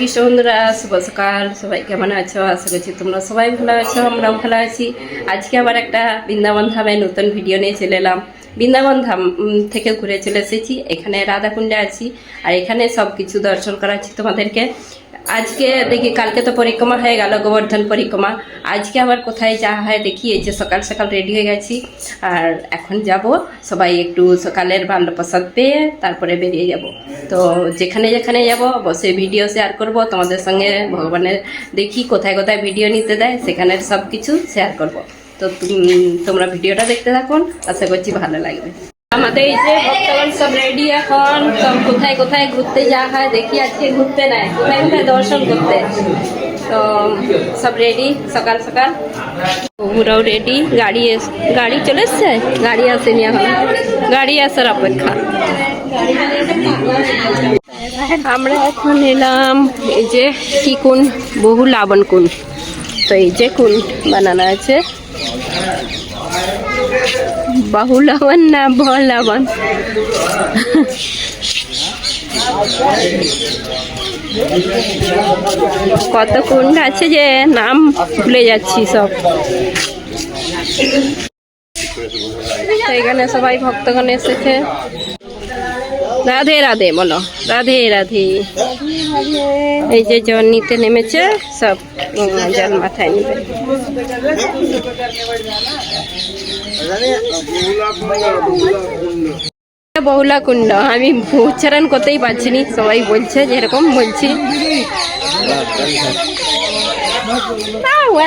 কৃষ্ণ বন্ধুরা শুভ সকাল সবাই কেমন আছো? আশা করছি তোমরা সবাই ভালো আছো, আমরাও ভালো আছি। আজকে আবার একটা বৃন্দাবন ধামে নতুন ভিডিও নিয়ে চলে এলাম। বৃন্দাবন ধাম থেকে ঘুরে চলে এসেছি। এখানে রাধাকুণ্ডে আছি। আর এখানে সব কিছু দর্শন করাচ্ছি তোমাদেরকে। আজকে দেখি, কালকে তো পরিক্রমা হয়ে গেল, গোবর্ধন পরিক্রমা। আজকে আবার কোথায় যাওয়া হয় দেখি, এই যে সকাল সকাল রেডি হয়ে গেছি। আর এখন যাব, সবাই একটু সকালের ভালো প্রসাদ পেয়ে তারপরে বেরিয়ে যাব। তো যেখানে যেখানে যাব, অবশ্যই ভিডিও শেয়ার করব, তোমাদের সঙ্গে ভগবানের দেখি কোথায় কোথায় ভিডিও নিতে দেয়, সেখানের সব কিছু শেয়ার করব। তো তোমরা ভিডিওটা দেখতে থাকুন আশা করছি ভালো লাগবে। আমাদের এই যে ভক্তগণ সব রেডি এখন সব কোথায় কোথায় ঘুরতে যাওয়া হয় দেখি আজকে ঘুরতে নেয় কোথায় কোথায় দর্শন করতে তো সব রেডি সকাল সকাল ওরাও রেডি গাড়ি এস- গাড়ি চলে এসছে গাড়ি আসেনি এখন গাড়ি আসার অপেক্ষা আমরা এখন এলাম এই যে কি কুন বহু লাবণ কুন তো এই যে কুন বানানো আছে বহু লবণ না ব লবণ কত কুণ্ড আছে যে নাম ভুলে যাচ্ছি সব। এখানে সবাই ভক্তগণ এসেছে। রাধে রাধে, বলো। রাধে রাধে। এই যে জল নিতে নেমেছে, সব জল মাথায় নেবে। বহুলা কুণ্ড। আমি উচ্চারণ করতেই পারছি নি। সবাই বলছে যেরকম বলছি।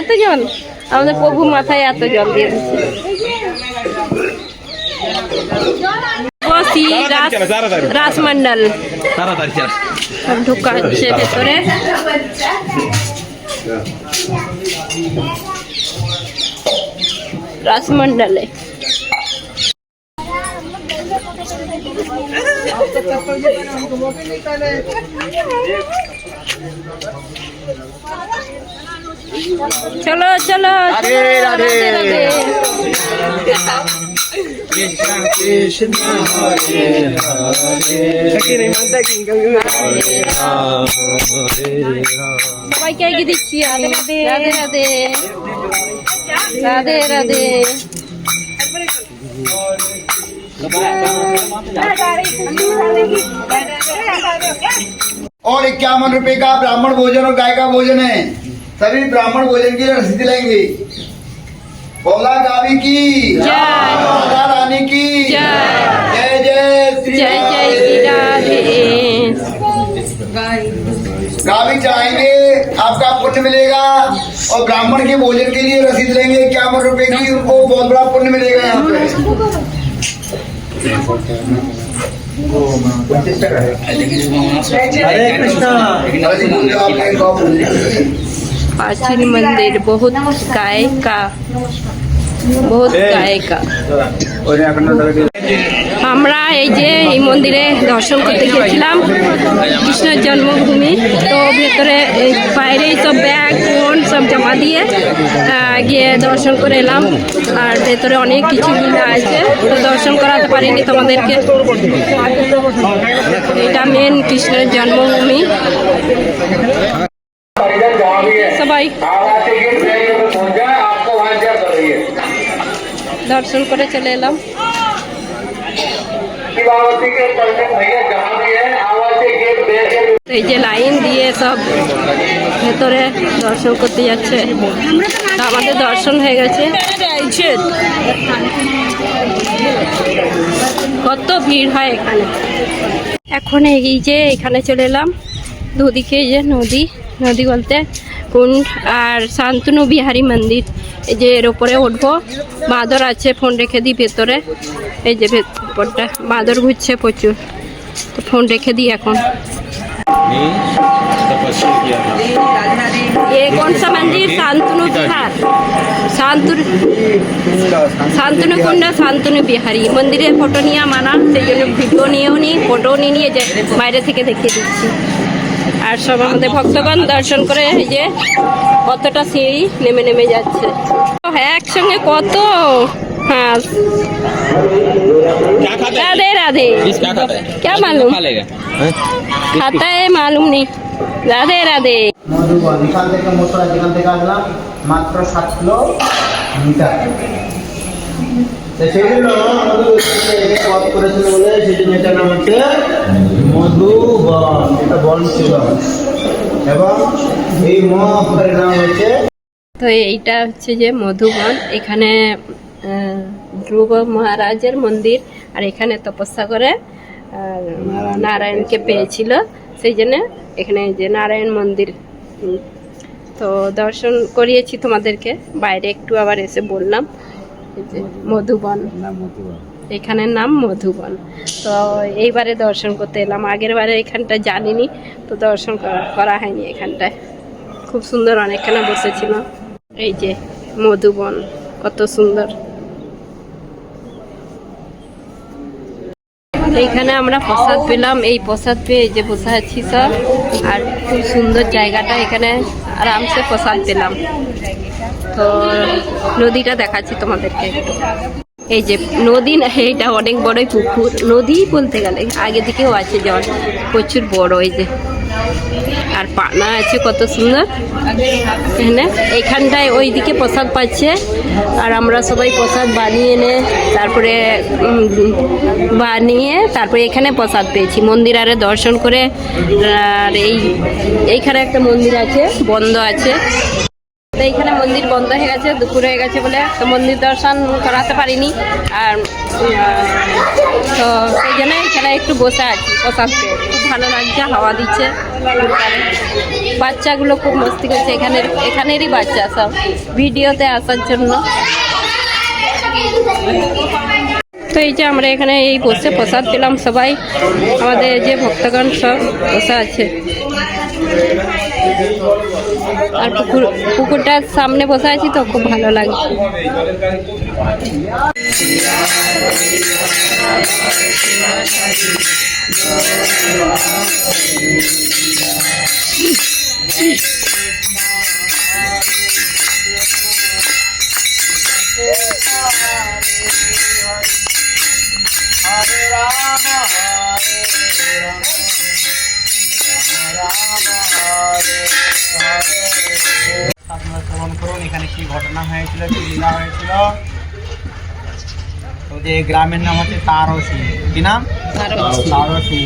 এত জল। আমাদের প্রভু মাথায় এত জল দিয়ে দিচ্ছে। রাসমন্ডল চাস সব ভেতরে। রাসমন্ডলে চলো চলো চলো, রাধে রাধে। সবাইকে এগিয়ে দিচ্ছি রাধে রাধে। রাধে রাধে। রাধে और इक्यावन रुपए का ब्राह्मण भोजन और गाय का भोजन है। सभी ब्राह्मण भोजन की रसीद लेंगे बौला गावी की। जय। राधा रानी की। जय। जय जय श्री जय जय श्री राधे। गावी चढ़ाएँगे। आपका पुण्य मिलेगा और ब्राह्मण के भोजन के लिए रसीद लेंगे इक्यावन रुपए की उनको बहुत बड़ा पुण्य मिलेगा यहाँ पे हरे कृष्णा आपने गौ प्राचीन मंदिर बहुत गाय का বহুত গায়িকা আমরা এই যে এই মন্দিরে দর্শন করতে গিয়েছিলাম কৃষ্ণের জন্মভূমি তো ভেতরে এই বাইরে সব ব্যাগ, ফোন সব জমা দিয়ে গিয়ে দর্শন করে এলাম। আর ভেতরে অনেক কিছু আছে। তো দর্শন করাতে পারিনি তোমাদেরকে। এটা মেন কৃষ্ণের জন্মভূমি। সবাই দর্শন করে চলে এলাম। এই যে লাইন দিয়ে সব ভেতরে দর্শন করতে যাচ্ছে। আমাদের দর্শন হয়ে গেছে। কত ভিড় হয় এখানে। এখন এই যে এখানে চলে এলাম। দুদিকে যে নদী। নদী বলতে কুণ্ড আর শান্তনু বিহারী মন্দির। এই যে এর ওপরে উঠবো। বাঁদর আছে, ফোন রেখে দিই ভেতরে। এই যে ভেতরটা। বাঁদর ঘুরছে প্রচুর। তো ফোন রেখে দিই এখন। ये कौन सा मंदिर शांतनु बिहार শান্তনু শান্তনু কুণ্ড শান্তনু বিহারী মন্দিরের ফটো নিয়ে মানা সেই জন্য ভিডিও নিয়েও নি ফটো নিয়ে নিয়ে যে বাইরে থেকে দেখিয়ে দিচ্ছি আর সব আমাদের ভক্তগণ দর্শন করে এই যে কতটা সিঁড়ি নেমে নেমে যাচ্ছে ও, হ্যাঁ একসঙ্গে কত হ্যাঁ क्या खाता है राधे राधे इस क्या खाता है क्या मालूम खा लेगा खाता है मालूम नहीं রাধে রাধে মধুবন এখান থেকে মথুরা যেখান থেকে আসলাম মাত্র সাত কিলো মিটার তো সেই জন্য মধু এটাকে পথ করেছিল বলে সেই জন্য এটার নাম হচ্ছে মধুবন এটা বন ছিল এবং এই ম অক্ষরের নাম হচ্ছে তো এইটা হচ্ছে যে মধুবন এখানে আহ, ধ্রুব মহারাজের মন্দির আর এখানে তপস্যা করে আর নারায়ণকে পেয়েছিল। সেই জন্য এখানে যে নারায়ণ মন্দির। তো দর্শন করিয়েছি তোমাদেরকে। বাইরে একটু আবার এসে বললাম। এই যে মধুবন। এখানের নাম মধুবন। তো এইবারে দর্শন করতে এলাম। আগের বারে এখানটা জানিনি তো দর্শন করা করা হয়নি এখানটায়। খুব সুন্দর অনেকখানে বসেছিল। এই যে মধুবন কত সুন্দর। এইখানে আমরা প্রসাদ পেলাম। এই প্রসাদ পেয়ে যে বসে আছি সব আর খুব সুন্দর জায়গাটা এখানে আরামসে প্রসাদ পেলাম। তো নদীটা দেখাচ্ছি তোমাদেরকে এই যে নদী না, এইটা অনেক বড়ই পুকুর। নদী বলতে গেলে, আগে দিকেও আছে জল, প্রচুর বড় এই যে। আর পানা আছে কত সুন্দর। এখানে, এইখানটায় ওইদিকে প্রসাদ পাচ্ছে। আর আমরা সবাই প্রসাদ বানিয়ে এনে তারপরে বানিয়ে তারপরে এখানে প্রসাদ পেয়েছি। মন্দির আরে দর্শন করে, আর এই, এইখানে একটা মন্দির আছে, বন্ধ আছে। তো এইখানে মন্দির বন্ধ হয়ে গেছে, দুপুর হয়ে গেছে বলে, তো মন্দির দর্শন করাতে পারিনি। আর তো সেই জন্য এখানে একটু বসে আছি প্রসাদ খুব ভালো লাগছে, হাওয়া দিচ্ছে। বাচ্চাগুলো খুব মস্তি করছে, এখানের, এখানেরই বাচ্চা সব, ভিডিওতে আসার জন্য। তো এই যে আমরা এখানে এই বসে প্রসাদ পেলাম সবাই, আমাদের যে ভক্তগণ সব বসে আছে। আর পুকুর পুকুরটার সামনে বসে আছি তো খুব ভালো লাগছে ঘটনা হয়েছিল কি লীলা হয়েছিল। তো যে গ্রামের নাম হচ্ছে তারসি। কি নাম? তারসি।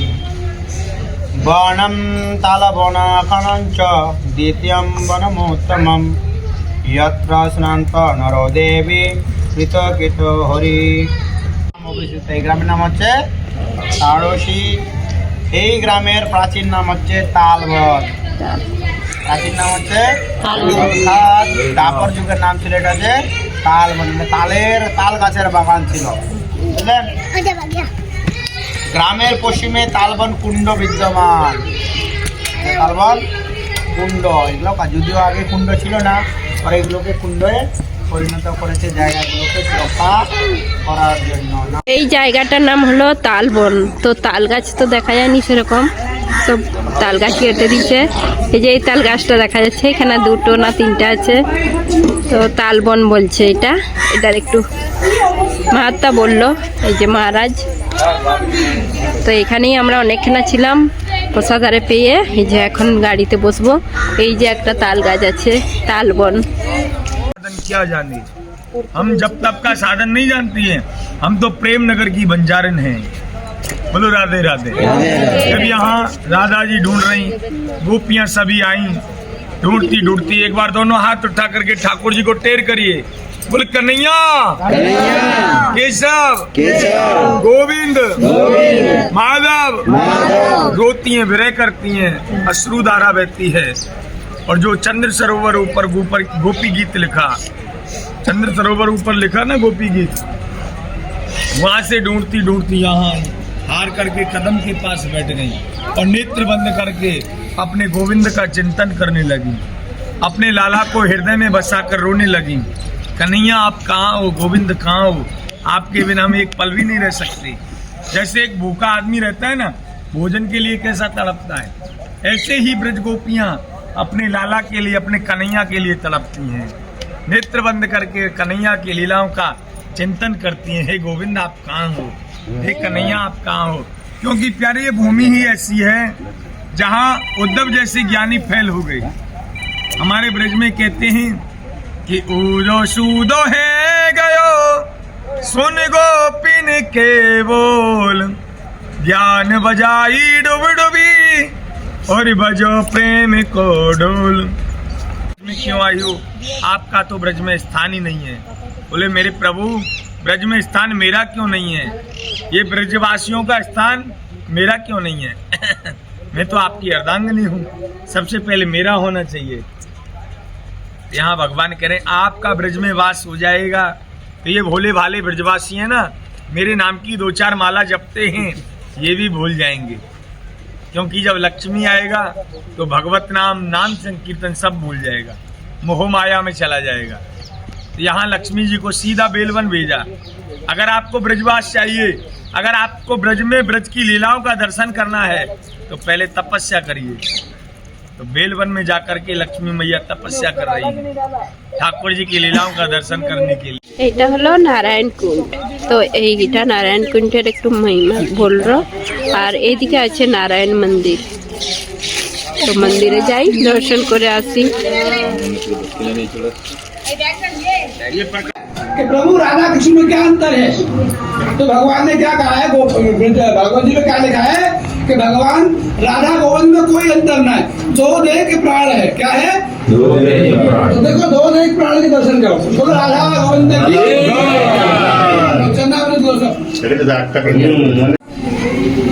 বনম তালবনাখনঞ্চ দ্বিতীয়ম বনমোত্তমম ইয়ত্র স্নান্ত নর দেবী কৃত কৃত হরি। এই গ্রামের নাম হচ্ছে তারসি। এই গ্রামের প্রাচীন নাম হচ্ছে তালবন। প্রাচীন নাম হচ্ছে অর্থাৎ দাপর যুগের নাম ছিল এটা যে তাল মানে তালের তাল গাছের বাগান ছিল। বুঝলেন? গ্রামের পশ্চিমে তালবন কুণ্ড বিদ্যমান। তালবন কুণ্ড এগুলো যদিও আগে কুণ্ড ছিল না পরে এগুলোকে কুণ্ডে পরিণত করেছে জায়গাগুলোকে রক্ষা করার জন্য। এই জায়গাটার নাম হলো তালবন। তো তাল গাছ তো দেখা যায়নি সেরকম। তো তাল গাছ কেটে দিচ্ছে এই যে এই তাল গাছটা দেখা যাচ্ছে এখানে দুটো না তিনটা আছে তো তালবন বলছে এটা এটার একটু মাহাত্মা বললো এই যে মহারাজ তো এখানেই আমরা অনেকখানা ছিলাম প্রসাদ আরে পেয়ে এই যে এখন গাড়িতে বসবো এই যে একটা তাল গাছ আছে তালবন साधन क्या जाने हम जब तब का साधन नहीं जानती हैं हम तो प्रेम नगर की बंजारन हैं बोलो राधे राधे। जब यहाँ राधा जी ढूंढ रही गोपियाँ सभी आई ढूंढती ढूंढती एक बार दोनों हाथ उठा करके ठाकुर जी को टेर करिए। बोले कन्हैया। केशव। गोविंद। माधव। रोती हैं विरह करती हैं अश्रु धारा बहती है। और जो चंद्र सरोवर ऊपर गोपी गीत लिखा चंद्र सरोवर ऊपर लिखा ना गोपी गीत वहाँ से ढूंढती ढूंढती यहाँ आई। हार करके कदम के पास बैठ गई। और नेत्र बंद करके अपने गोविंद का चिंतन करने लगी। अपने लाला को हृदय में बसाकर रोने लगी। कन्हैया, आप कहाँ हो? गोविंद कहाँ हो? आपके बिना हम एक पल भी नहीं रह सकते। जैसे एक भूखा आदमी रहता है ना, भोजन के लिए कैसा तड़पता है? ऐसे ही ब्रज गोपियाँ अपने लाला के लिए, अपने कन्हैया के लिए तड़पती हैं। नेत्र बंद करके कन्हैया की लीलाओं का चिंतन करती हैं। हे गोविंद, आप कहाँ हो? हे कन्हैया आप कहाँ हो? क्योंकि प्यारे, ये भूमि ही ऐसी है जहाँ उद्धव जैसे ज्ञानी फैल हो गई हमारे ब्रज में कहते हैं कि ऊदो सूदो है गयो, सुन गोपिन के बोल। ज्ञान बजाई डुब डुबी और बजो प्रेम को डोल। क्यों आई हो? आपका तो ब्रज में स्थान ही नहीं है। बोले, मेरे प्रभु ब्रज में स्थान मेरा क्यों नहीं है? ये ब्रजवासियों का स्थान मेरा क्यों नहीं है? मैं तो आपकी अर्धांगनी हूँ। सबसे पहले मेरा होना चाहिए। यहाँ भगवान करें, आपका ब्रज में वास हो जाएगा। तो ये भोले भाले ब्रजवासी हैं ना, मेरे नाम की दो चार माला जपते हैं, ये भी भूल जाएँगे। क्योंकि जब लक्ष्मी आएगा तो भगवत नाम नाम संकीर्तन सब भूल जाएगा। मोह माया में चला जाएगा। यहाँ लक्ष्मी जी को सीधा बेलवन भेजा अगर आपको ब्रजवास चाहिए अगर आपको ब्रज में ब्रज की लीलाओं का दर्शन करना है तो पहले तपस्या करिए तो बेलवन में जाकर के लक्ष्मी मैया तपस्या कर रही है ठाकुर जी की लीलाओं का दर्शन करने के लिए এটা হলো নারায়ণ কুণ্ড তো এইটা নারায়ণ কুণ্ডের একটু মহিমা বললো আর এইদিকে আছে নারায়ণ মন্দির তো মন্দিরে যাই দর্শন করে আসি कि प्रभु राधा कृष्ण में क्या अंतर है तो भगवान ने क्या कहा है गो- भगवत जी में क्या लिखा है कि भगवान राधा गोविंद में कोई अंतर नहीं दो देह के प्राण है क्या है तो देखो दो देह के प्राण के दर्शन करो बोलो राधा गोविंद की चंद्रावृत दर्शन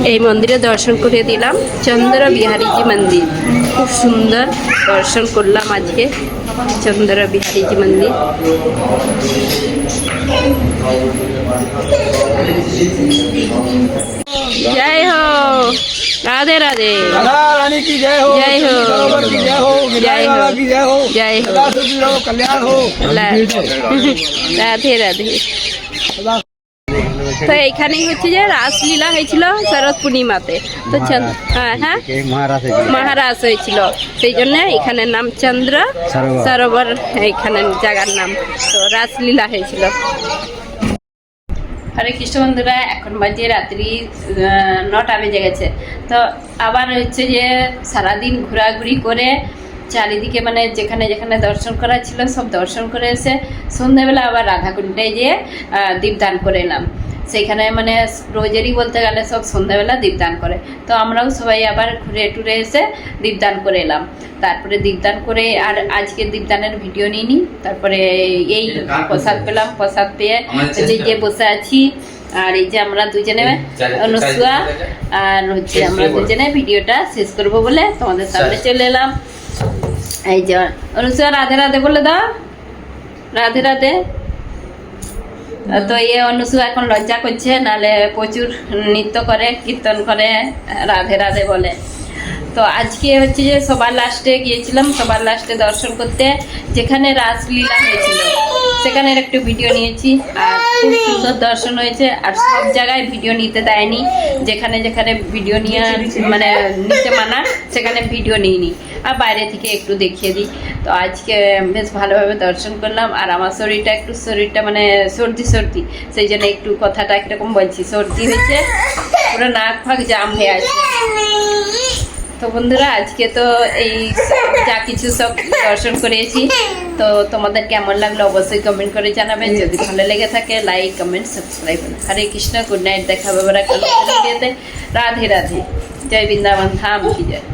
এই মন্দিরে দর্শন করে দিলাম চন্দ্র বিহারীজি মন্দির খুব সুন্দর দর্শন করলাম আজকে চন্দ্র বিহারীজি মন্দির জয় হো রাধে রাধে राधा रानी की जय हो जय हो। सरोवर की जय हो जय हो। की जय हो जय हो। सदा सुखी रहो कल्याण हो রাধে রাধে তো এখানেই হচ্ছে যে রাসলীলা হয়েছিল শরৎ পূর্ণিমাতে। তো হ্যাঁ হ্যাঁ। মহারাজ হয়েছিল। সেই জন্য এখানের নাম চন্দ্র সরোবর। এখানে জায়গার নাম। তো রাসলীলা হয়েছিল। হরে কৃষ্ণ বন্ধুরা এখন বাজে রাত্রি নটা বেজে গেছে। তো আবার হচ্ছে যে সারাদিন ঘোরাঘুরি করে চারিদিকে মানে যেখানে যেখানে দর্শন করা ছিল সব দর্শন করে এসে সন্ধ্যাবেলা আবার রাধাকুণ্ডে যেয়ে দীপদান করে এলাম। সেখানে মানে রোজেরই বলতে গেলে সব সন্ধ্যাবেলা দীপদান করে। তো আমরাও সবাই আবার ঘুরে টুরে এসে দীপদান করে এলাম। তারপরে দীপদান করে আর আজকে দীপদানের ভিডিও নিইনি তারপরে এই প্রসাদ? পেলাম প্রসাদ পেয়ে যে যে বসে আছি। আর এই যে আমরা দুজনে অনুসুয়া আর হচ্ছে আমরা দুজনে ভিডিওটা শেষ করব বলে তোমাদের সামনে চলে এলাম। এই যে অনুসুয়া রাধে রাধে বলে দাও। রাধে রাধে। তো এ অনুসু এখন লজ্জা করছে, নালে প্রচুর নৃত্য করে, কীর্তন করে, রাধে রাধে বলে। তো আজকে হচ্ছে যে সবার লাস্টে গিয়েছিলাম, সবার লাস্টে দর্শন করতে, যেখানে রাসলীলা হয়েছিল। সেখানের একটু ভিডিও নিয়েছি। আর খুব সুন্দর দর্শন হয়েছে। আর সব জায়গায় ভিডিও নিতে দেয়নি। যেখানে যেখানে ভিডিও নিয়ে মানে নিতে মানা, সেখানে ভিডিও নিইনি। আর বাইরে থেকে একটু দেখিয়ে দিই। তো আজকে বেশ ভালোভাবে দর্শন করলাম। আর আমার শরীরটা একটু, শরীরটা মানে সর্দি সর্দি। সেই জন্য একটু কথাটা একরকম বলছি। সর্দি হয়েছে, পুরো নাক ফাঁক জাম হয়ে আছে। তো বন্ধুরা আজকে তো এই যা কিছু সব দর্শন করেছি তো তোমাদের কেমন লাগল অবশ্যই কমেন্ট করে জানাবেন যদি ভালো লেগে থাকে like comment subscribe Hare Krishna good night দেখা হবে রাধে রাধে। জয় বৃন্দাবন ধাম কি জয়।